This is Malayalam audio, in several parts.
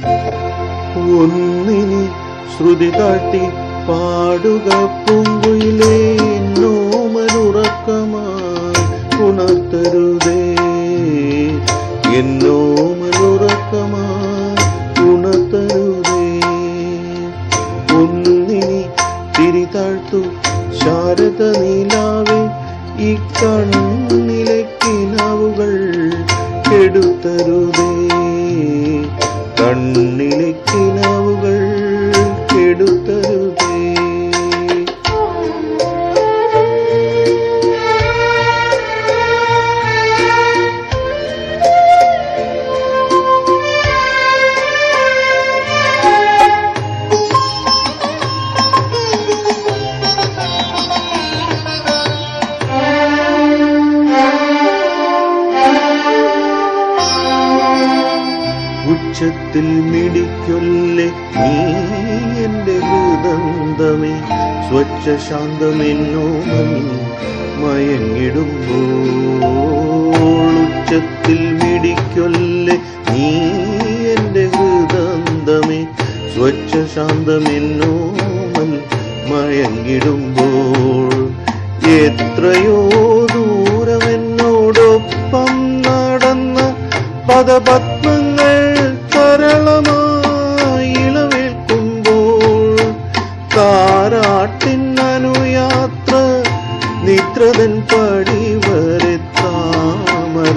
ഒന്നിനി ശ്രുതി താട്ടി പാടുക പൂങ്കുയിലേ എന്നോമലുറക്കമായി ഉണർത്തരുതേ. എന്നോമനുറക്കമായി ഉണർത്തരുതേ. ഒന്നിനി തിരി ശാരദ നീലാവേ ഈ കണ്ണിലെ കിനാവുകൾ കെടുത്തരുതേ. കണ്ണിലെ ഉച്ചത്തിൽ മിടിക്കൊല്ലേ നീ എന്റെ ഹൃദന്തമേ? സ്വച്ഛ ശാന്തമെന്നോ മയങ്ങിടുമ്പോൾ ഉച്ചത്തിൽ മിടിക്കൊല്ലേ നീ എന്റെ ഹൃദന്തമേ? സ്വച്ഛ ശാന്തമെന്നോമൽ മയങ്ങിടുമ്പോൾ എത്രയോ ദൂരമെന്നോടൊപ്പം നടന്ന പദപത്മങ്ങൾ തരളമായി ഇളവേൽക്കുമ്പോൾ താരാട്ടിൻ അനുയാത്ര നിത്രതൻ പടിവരെ വരെ താമരമലർമിഴി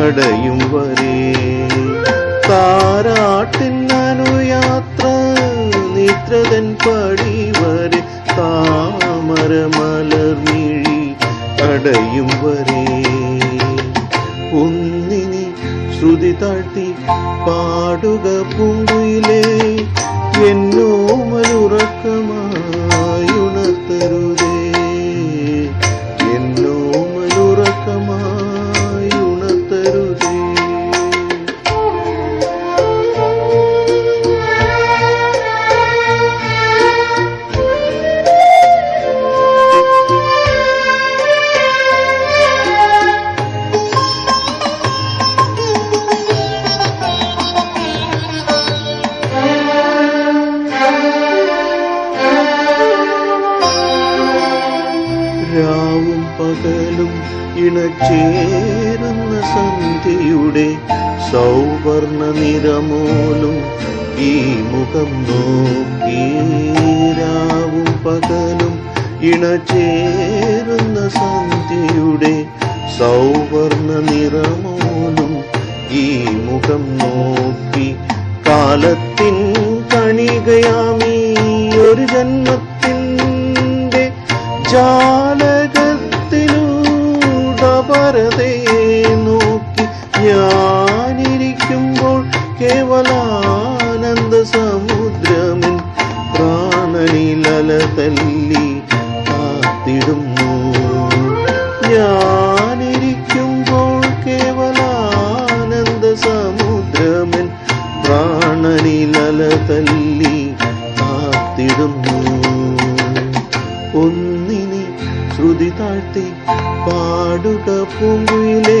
അടയും വരെ. താരാട്ടിൻ അനുയാത്ര നിത്രതൻ പടിവരെ വരെ താമരമലർമിഴി അടയും വരെ. ശ്രുതി താഴ്ത്തി പാടുക പൂങ്കുയിലേ രാവും പകലും ഇണചേരുന്ന സന്ധ്യയുടെ സൗവർണ നിറമോലും ഈ മുഖം നോക്കി. രാവും പകലും ഇണചേരുന്ന സന്ധ്യയുടെ സൗവർണ നിറമോലും ഈ മുഖം നോക്കി. കാലത്തിൻ കണികയാമീ ഒരു ജന്മത്തിന്റെ ജാലകത്തിലൂടപരതേ ഞാനിരിക്കുമ്പോൾ കേവലാനന്ദ സമുദ്രമിൻ പ്രാണനിലല കാത്തിടുന്നു. ഞാനിരിക്കുമ്പോൾ കേവലാനന്ദ സമുദ്രമിൻ പ്രാണനിലല കാത്തിടുന്നു. ഒന്നിനി ശ്രുതി താഴ്ത്തി പാടുക പൂങ്കുയിലേ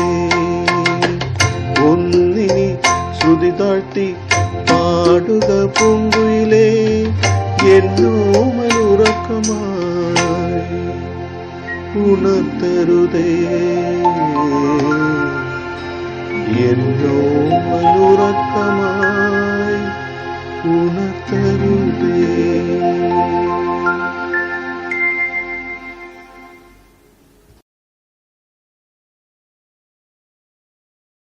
പാടുക പൂങ്കുയിലേ എന്നോ മലുറക്കമായി ഉണർത്തരുതേ